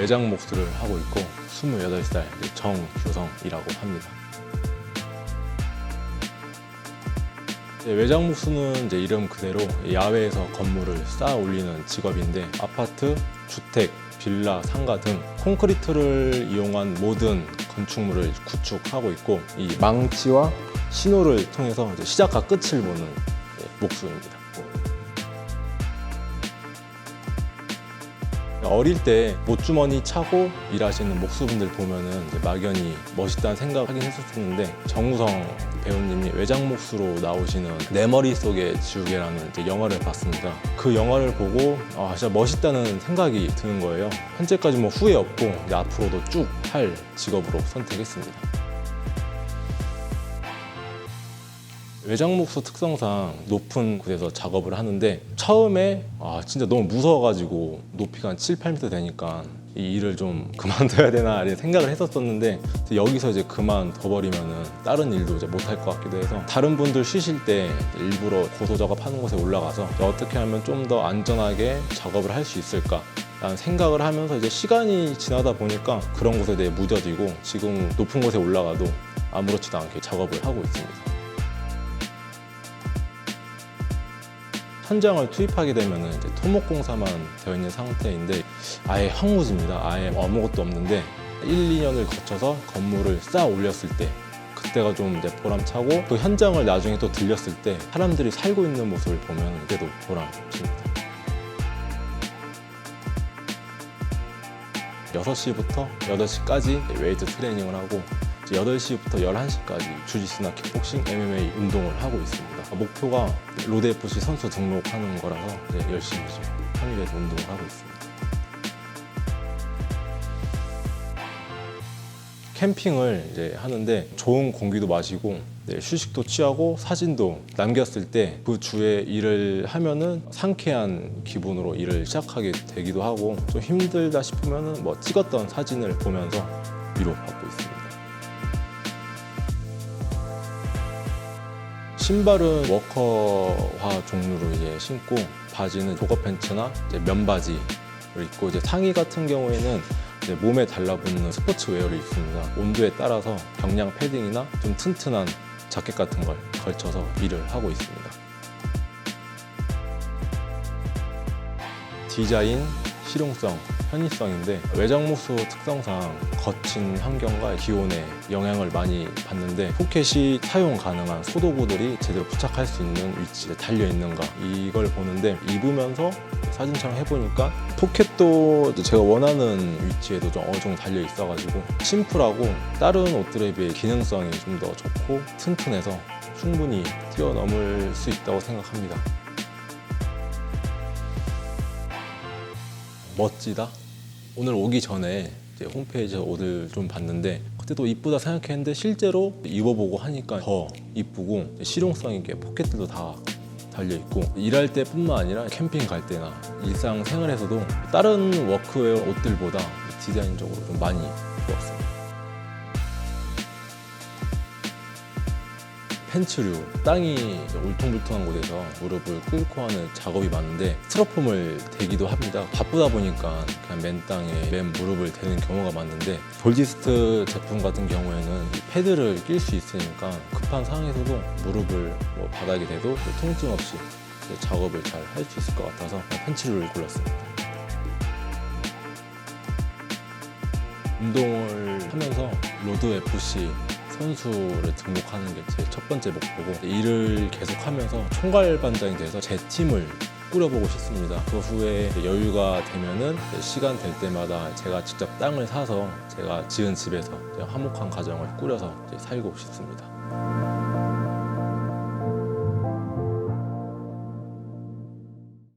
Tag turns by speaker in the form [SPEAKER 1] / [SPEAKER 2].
[SPEAKER 1] 외장 목수를 하고 있고 28살 정규성이라고 합니다. 네, 외장 목수는 이제 이름 그대로 야외에서 건물을 쌓아 올리는 직업인데 아파트, 주택, 빌라, 상가 등 콘크리트를 이용한 모든 건축물을 구축하고 있고 이 망치와 신호를 통해서 시작과 끝을 보는 네, 목수입니다. 어릴 때 못주머니 차고 일하시는 목수분들 보면은 막연히 멋있다는 생각하긴 했었는데 정우성 배우님이 외장 목수로 나오시는 내 머릿속에 지우개라는 이제 영화를 봤습니다. 그 영화를 보고 아 진짜 멋있다는 생각이 드는 거예요. 현재까지 뭐 후회 없고 이제 앞으로도 쭉 할 직업으로 선택했습니다. 외장 목수 특성상 높은 곳에서 작업을 하는데 처음에 아 진짜 너무 무서워가지고 높이가 한 7, 8m 되니까 이 일을 좀 그만둬야 되나 이런 생각을 했었었는데 여기서 이제 그만둬버리면은 다른 일도 이제 못할 것 같기도 해서 다른 분들 쉬실 때 일부러 고소 작업하는 곳에 올라가서 어떻게 하면 좀 더 안전하게 작업을 할 수 있을까 라는 생각을 하면서 이제 시간이 지나다 보니까 그런 곳에 대해 무뎌지고 지금 높은 곳에 올라가도 아무렇지도 않게 작업을 하고 있습니다. 현장을 투입하게 되면 이제 토목공사만 되어 있는 상태인데 아예 황무지입니다. 아예 아무것도 없는데 1, 2년을 거쳐서 건물을 쌓아 올렸을 때 그때가 좀 이제 보람차고 또 현장을 나중에 또 들렸을 때 사람들이 살고 있는 모습을 보면 이때도 보람입니다. 6시부터 8시까지 웨이트 트레이닝을 하고 이제 8시부터 11시까지 주짓수나 킥복싱, MMA 운동을 하고 있습니다. 목표가 로드 FC 선수 등록하는 거라서 열심히 좀 평일에도 운동을 하고 있습니다. 캠핑을 이제 하는데 좋은 공기도 마시고 네, 휴식도 취하고 사진도 남겼을 때 그 주에 일을 하면은 상쾌한 기분으로 일을 시작하게 되기도 하고 좀 힘들다 싶으면은 뭐 찍었던 사진을 보면서 위로받고 있습니다. 신발은 워커화 종류로 이제 신고 바지는 조거 팬츠나 이제 면바지를 입고 이제 상의 같은 경우에는 이제 몸에 달라붙는 스포츠 웨어를 입습니다. 온도에 따라서 경량 패딩이나 좀 튼튼한 자켓 같은 걸 걸쳐서 일을 하고 있습니다. 디자인, 실용성, 편의성인데 외장 목수 특성상 거친 환경과 기온에 영향을 많이 받는데 포켓이 사용 가능한 소도구들이 제대로 부착할 수 있는 위치에 달려 있는가 이걸 보는데 입으면서 사진 촬영해보니까 포켓도 제가 원하는 위치에도 좀 어느 정도 달려 있어가지고 심플하고 다른 옷들에 비해 기능성이 좀 더 좋고 튼튼해서 충분히 뛰어넘을 수 있다고 생각합니다. 멋지다. 오늘 오기 전에 이제 홈페이지에서 옷을 좀 봤는데 그때도 이쁘다 생각했는데 실제로 입어보고 하니까 더 이쁘고 실용성 있게 포켓들도 다 달려 있고 일할 때뿐만 아니라 캠핑 갈 때나 일상 생활에서도 다른 워크웨어 옷들보다 디자인적으로 좀 많이 좋았습니다. 팬츠류 땅이 울퉁불퉁한 곳에서 무릎을 꿇고 하는 작업이 많은데 스티로폼을 대기도 합니다. 바쁘다 보니까 그냥 맨 땅에 맨 무릎을 대는 경우가 많은데 볼디스트 제품 같은 경우에는 이 패드를 낄 수 있으니까 급한 상황에서도 무릎을 뭐 바닥에 대도 통증 없이 작업을 잘 할 수 있을 것 같아서 팬츠류를 골랐습니다. 운동을 하면서 로드 FC 선수를 등록하는 게 제 첫 번째 목표고 일을 계속하면서 총괄 반장이 돼서 제 팀을 꾸려보고 싶습니다. 그 후에 여유가 되면은 시간 될 때마다 제가 직접 땅을 사서 제가 지은 집에서 화목한 가정을 꾸려서 살고 싶습니다.